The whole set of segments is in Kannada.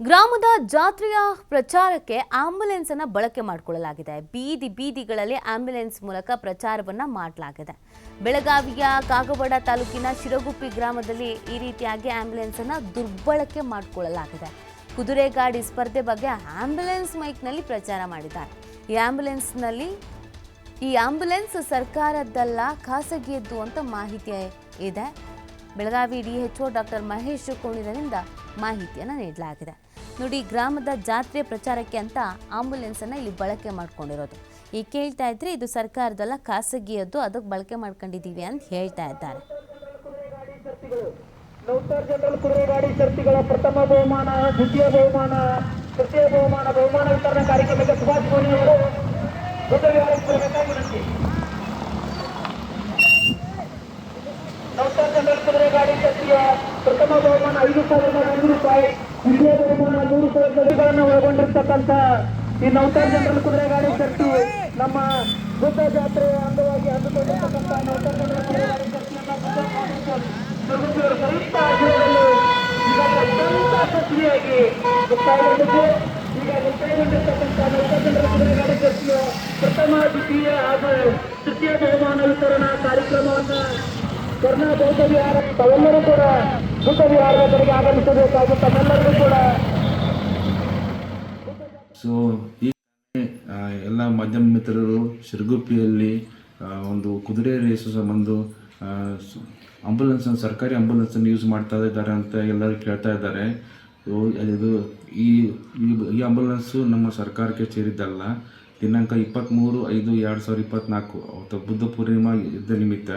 ಗ್ರಾಮದ ಜಾತ್ರೆಯ ಪ್ರಚಾರಕ್ಕೆ ಆಂಬ್ಯುಲೆನ್ಸ್ ಅನ್ನ ಬಳಕೆ ಮಾಡಿಕೊಳ್ಳಲಾಗಿದೆ. ಬೀದಿ ಬೀದಿಗಳಲ್ಲಿ ಆಂಬ್ಯುಲೆನ್ಸ್ ಮೂಲಕ ಪ್ರಚಾರವನ್ನ ಮಾಡಲಾಗಿದೆ. ಬೆಳಗಾವಿಯ ಕಾಗವಾಡ ತಾಲೂಕಿನ ಶಿರಗುಪ್ಪಿ ಗ್ರಾಮದಲ್ಲಿ ಈ ರೀತಿಯಾಗಿ ಆಂಬ್ಯುಲೆನ್ಸ್ ಅನ್ನ ದುರ್ಬಳಕೆ ಮಾಡಿಕೊಳ್ಳಲಾಗಿದೆ. ಕುದುರೆ ಗಾಡಿ ಸ್ಪರ್ಧೆ ಬಗ್ಗೆ ಆಂಬ್ಯುಲೆನ್ಸ್ ಮೈಕ್ನಲ್ಲಿ ಪ್ರಚಾರ ಮಾಡಿದ್ದಾರೆ. ಈ ಆಂಬ್ಯುಲೆನ್ಸ್ನಲ್ಲಿ ಈ ಆಂಬ್ಯುಲೆನ್ಸ್ ಸರ್ಕಾರದ್ದಲ್ಲ, ಖಾಸಗಿಯದ್ದು ಅಂತ ಮಾಹಿತಿ ಇದೆ. ಬೆಳಗಾವಿ ಡಿಎಚ್ಒ ಡಾಕ್ಟರ್ ಮಹೇಶ್ ಕೋಣಿರನಿಂದ ಮಾಹಿತಿಯನ್ನು ನೀಡಲಾಗಿದೆ. ನೋಡಿ, ಗ್ರಾಮದ ಜಾತ್ರೆ ಪ್ರಚಾರಕ್ಕೆ ಅಂತ ಆಂಬ್ಯುಲೆನ್ಸ್ ಅನ್ನ ಇಲ್ಲಿ ಬಳಕೆ ಮಾಡ್ಕೊಂಡಿರೋದು. ಈಗ ಕೇಳ್ತಾ ಇದ್ರೆ ಇದು ಸರ್ಕಾರದಲ್ಲ, ಖಾಸಗಿಯದ್ದು, ಅದಕ್ಕೆ ಬಳಕೆ ಮಾಡ್ಕೊಂಡಿದೀವಿ ಅಂತ ಹೇಳ್ತಾ ಇದ್ದಾರೆ. ನೌಕರ್ ಜನರಲ್ ಕುದುರೆ ಗಾಡಿ ಶರ್ತಿಗಳ ಪ್ರಥಮ ಬಹುಮಾನ, ದ್ವಿತೀಯ ಬಹುಮಾನ, ತೃತೀಯ ಬಹುಮಾನ ಬಹುಮಾನ ವಿತರಣಾ ಕಾರ್ಯಕ್ರಮಕ್ಕೆ ಸುಭಾಷ್ ಮೋದಿ ಅವರು ನೌಕರ್ ಜನರಲ್ ಕುದುರೆ ಗಾಡಿ ಶರ್ತಿಯ ಪ್ರಥಮ ಬಹುಮಾನ ಐದು ಸಾವಿರದ ನೂರು ರೂಪಾಯಿ ವಿಜಯ ಬಹುಮಾನ ನೂರು ಸಾವಿರಗಳನ್ನು ಒಳಗೊಂಡಿರ್ತಕ್ಕಂಥ ಈ ನೌಕರ ಜನರಲ್ ಕುದುರೆ ಗಾಡಿ ಶಕ್ತಿ, ನಮ್ಮ ಬುದ್ಧ ಜಾತ್ರೆಯ ಅಂಗವಾಗಿ ಹಮ್ಮಿಕೊಂಡಿರ್ತಕ್ಕಂಥ ನೌಕರ ಜನರಲ್ ಕುದುರೆ ಗಾಡಿ ಕನಿಷ್ಠ ಆಶಯದಲ್ಲಿ ಈಗ ಅತ್ಯಂತ ನೌಕರ ಜನರಲ್ ಮುಕ್ತಾಯಗೊಂಡಿರ್ತಕ್ಕಂಥ ನೌಕಾಚಂದ್ರ ಕುದುರೆಗಾಡಿ ಶಕ್ತಿಯ ಪ್ರಥಮ ದ್ವಿತೀಯ ಹಾಗೂ ತೃತೀಯ ಬಹುಮಾನ ವಿತರಣಾ ಕಾರ್ಯಕ್ರಮವನ್ನು ಬೌದ್ಧ ವಿಹಾರ ತಾವೆಲ್ಲರೂ ಕೂಡ ಬುದ್ಧ ವಿಹಾರದ ಕಡೆಗೆ ಆಗಮಿಸಬೇಕಾಗಿ ಕೂಡ. ಸೊ ಈ ಎಲ್ಲ ಮಾಧ್ಯಮ ಮಿತ್ರರು ಶಿರಗುಪ್ಪಿಯಲ್ಲಿ ಒಂದು ಕುದುರೆ ರೇಸು ಸಂಬಂಧ ಆಂಬುಲೆನ್ಸ್ ಸರ್ಕಾರಿ ಆಂಬುಲೆನ್ಸನ್ನು ಯೂಸ್ ಮಾಡ್ತಾ ಇದ್ದಾರೆ ಅಂತ ಎಲ್ಲರೂ ಕೇಳ್ತಾ ಇದ್ದಾರೆ. ಇದು ಈ, ಈ- ಆಂಬುಲೆನ್ಸು ನಮ್ಮ ಸರ್ಕಾರಕ್ಕೆ ಸೇರಿದ್ದಲ್ಲ. ದಿನಾಂಕ ಇಪ್ಪತ್ತ್ಮೂರು ಐದು ಎರಡು ಸಾವಿರದ ಇಪ್ಪತ್ತ್ನಾಲ್ಕು ಬುದ್ಧ ಪೂರ್ಣಿಮಾ ಇದ್ದ ನಿಮಿತ್ತ.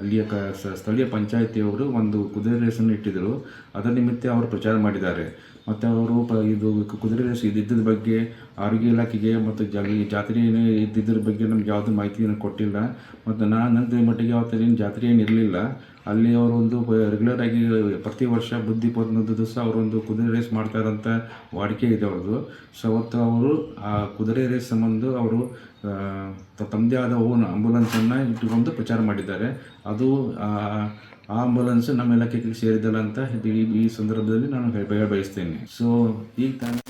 ಅಲ್ಲಿಯ ಕ ಸ್ಥಳೀಯ ಪಂಚಾಯಿತಿಯವರು ಒಂದು ಕುದುರೆ ರೇಸನ್ನು ಇಟ್ಟಿದ್ದರು. ಅದರ ನಿಮಿತ್ತ ಅವರು ಪ್ರಚಾರ ಮಾಡಿದ್ದಾರೆ. ಮತ್ತು ಅವರು ಪ, ಇದು ಕುದುರೆ ರೇಸ್ ಇದ್ದಿದ್ದ ಬಗ್ಗೆ ಆರೋಗ್ಯ ಇಲಾಖೆಗೆ ಮತ್ತು ಜಾಗ ಜಾತ್ರೆ ಏನೇ ಇದ್ದಿದ್ದರ ಬಗ್ಗೆ ನಮ್ಗೆ ಯಾವುದೂ ಮಾಹಿತಿಯನ್ನು ಕೊಟ್ಟಿಲ್ಲ. ಮತ್ತು ನಾನು ನನ್ನ ಮಟ್ಟಿಗೆ ಅವತ್ತು ಏನು ಜಾತ್ರೆ ಏನು ಇರಲಿಲ್ಲ ಅಲ್ಲಿ ಅವರೊಂದು ರೆಗ್ಯುಲರ್ ಆಗಿ ಪ್ರತಿ ವರ್ಷ ಬುದ್ಧಿ ಪೂರ್ಣದ ದಿವಸ ಅವರೊಂದು ಕುದುರೆ ರೇಸ್ ಮಾಡ್ತಾರಂತ ವಾಡಿಕೆ ಇದೆ ಅವ್ರದ್ದು. ಸೊ ಅವತ್ತು ಅವರು ಆ ಕುದುರೆ ರೇಸ್ ಸಂಬಂಧ ಅವರು ತಮ್ಮದೇ ಆದ ಓನ್ ಆಂಬುಲೆನ್ಸನ್ನು ಇಟ್ಟುಕೊಂಡು ಪ್ರಚಾರ ಮಾಡಿದ್ದಾರೆ. ಅದು, ಆ ಆಂಬುಲೆನ್ಸ್ ನಮ್ಮ ಇಲಾಖೆಗೆ ಸೇರಿದಲ್ಲ ಅಂತ ಈ ಸಂದರ್ಭದಲ್ಲಿ ನಾನು ಹೇಳ ಬಯಸ್ತೇನೆ ಸೊ ಈಗ ತಾನೇ